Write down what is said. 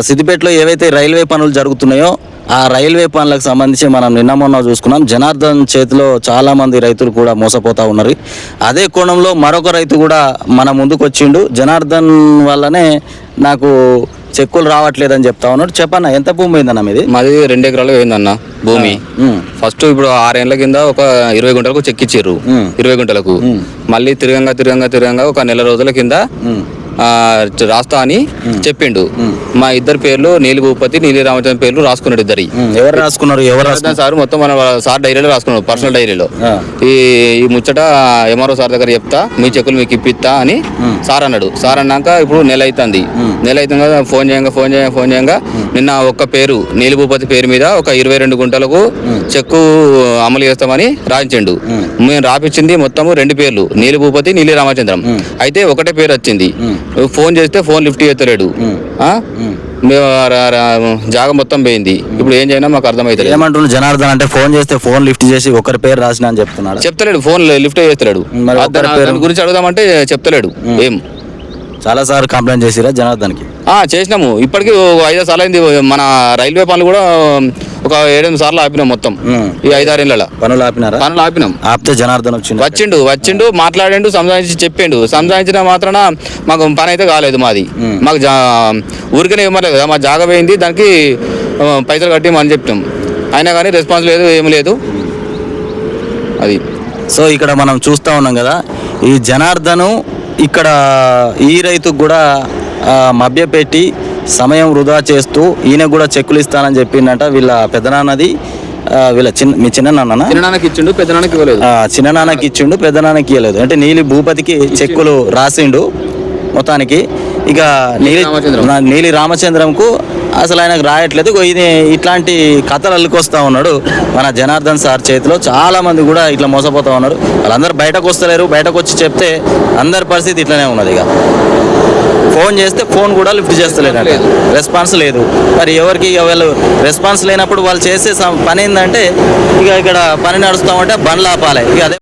సిద్దిపేటలో ఏవైతే రైల్వే పనులు జరుగుతున్నాయో ఆ రైల్వే పనులకు సంబంధించి మనం నిన్న మొన్న చూసుకున్నాం. జనార్దన్ చేతిలో చాలా మంది రైతులు కూడా మోసపోతా ఉన్నారు. అదే కోణంలో మరొక రైతు కూడా మన ముందుకు వచ్చిండు. జనార్దన్ వల్లనే నాకు చెక్కులు రావట్లేదని చెప్తా ఉన్నాడు. చెప్పన్న ఎంత భూమి పోయిందన్న మీది? మాది రెండు ఎకరాలు పోయిందన్న భూమి. ఫస్ట్ ఇప్పుడు ఆరేళ్ళ కింద ఒక ఇరవై గుంటలకు చెక్ ఇచ్చిర్రు. ఉమ్. ఇరవై గుంటలకు. మళ్ళీ తిరగంగా తిరగంగా తిరగంగా ఒక నెల రోజుల కింద రాస్తా అని చెప్పిండు. మా ఇద్దరు పేర్లు నీలి భూపతి నీలి రామచంద్ర పేర్లు రాసుకున్నాడు ఇద్దరి. ఎవరు రాసుకున్నారు? ఎవరు రాసుకున్నారు? సార్ మొత్తం మన సార్ డైరీలో రాసుకున్నాడు పర్సనల్ డైరీలో. ఈ ఈ ముచ్చట ఎంఆర్ఓ సార్ దగ్గర చెప్తా మీ చెక్కులు మీకు ఇప్పిస్తా అని సార్ అన్నాడు. సార్ అన్నాక ఇప్పుడు నెల అవుతుంది. నెల అవుతుంది? కదా ఫోన్ చేయంగా ఫోన్ చేయంగా ఫోన్ చేయంగా నిన్న ఒక్క పేరు నీలి భూపతి పేరు మీద ఒక ఇరవై రెండు గుంటలకు చెక్కు అమలు చేస్తామని రాయించిండు. మేము రాపించింది మొత్తం రెండు పేర్లు నీలి భూపతి నీలి రామచంద్రం. అయితే ఒకటే పేరు వచ్చింది. ఫోన్ చేస్తే ఫోన్ లిఫ్ట్ చేస్తలేడు? మేము జాగ మొత్తం పోయింది. ఇప్పుడు ఏం చేయనా మాకు అర్థమవుతలేదు ఏమంటున్నారు జనార్దన్ అంటే ఫోన్ చేస్తే ఫోన్ లిఫ్ట్ చేసి ఒకరి పేరు రాసిన అని చెప్తున్నాడు. చెప్తలేడు ఫోన్ లిఫ్ట్ చేస్తలేడు. గురించి అడుగుదామంటే చెప్తలేడు. ఏం? చాలా సార్లు కంప్లైంట్ చేసిరా జనార్దన్కి? చేసినాము. ఇప్పటికీ ఓ ఐదు సార్లు అయింది మన రైల్వే పనులు కూడా ఒక ఏడెనిమిది సార్లు ఆపినాం మొత్తం. ఈ ఐదారేళ్ళ పనులు ఆపినారా? పనులు ఆపినాం. ఆపితే జనార్దన్ వచ్చింది వచ్చిండు వచ్చిండు మాట్లాడిండు సంజాయించి చెప్పిండు. సంజాయించిన మాత్రాన మాకు పని అయితే కాలేదు మాది. మాకు ఊరికనే ఇవ్వలేదు కదా మా జాగ పోయింది దానికి పైసలు కట్టి అని చెప్తాం. అయినా కానీ రెస్పాన్స్ లేదు ఏం లేదు. అది. సో ఇక్కడ మనం చూస్తూ ఉన్నాం కదా ఈ జనార్దను ఇక్కడ ఈ రైతుకు కూడా మభ్యపెట్టి సమయం వృధా చేస్తూ ఈయన కూడా చెక్కులు ఇస్తానని చెప్పిండంట వీళ్ళ పెద్దనాన్నది. వీళ్ళ చిన్న మీ చిన్న నాన్ననా చిన్ననాన్నకి ఇచ్చిండు పెద్దనాన్నకి ఇవ్వలేదు. చిన్ననాన్నకి ఇచ్చిండు పెద్దనాన్నకి ఇవ్వలేదు అంటే నీలి భూపతికి చెక్కులు రాసిండు మొత్తానికి. ఇక నీలి నీలి రామచంద్రంకు అసలు ఆయనకు రాయట్లేదు. ఇది ఇట్లాంటి కథలు అల్లుకొస్తా ఉన్నాడు. మన జనార్దన్ సార్ చేతిలో చాలా మంది కూడా ఇట్లా మోసపోతా ఉన్నారు. వాళ్ళందరూ బయటకు వస్తలేరు. బయటకు వచ్చి చెప్తే అందరి పరిస్థితి ఇట్లనే ఉన్నది ఇక ఫోన్ చేస్తే ఫోన్ కూడా లిఫ్ట్ చేస్తలేరు లేదు. రెస్పాన్స్ లేదు. మరి ఎవరికి ఇక వాళ్ళు రెస్పాన్స్ లేనప్పుడు వాళ్ళు చేసే పని ఏంటంటే ఇక ఇక్కడ పని నడుస్తామంటే బండ్లు ఆపాలి. ఇక అదే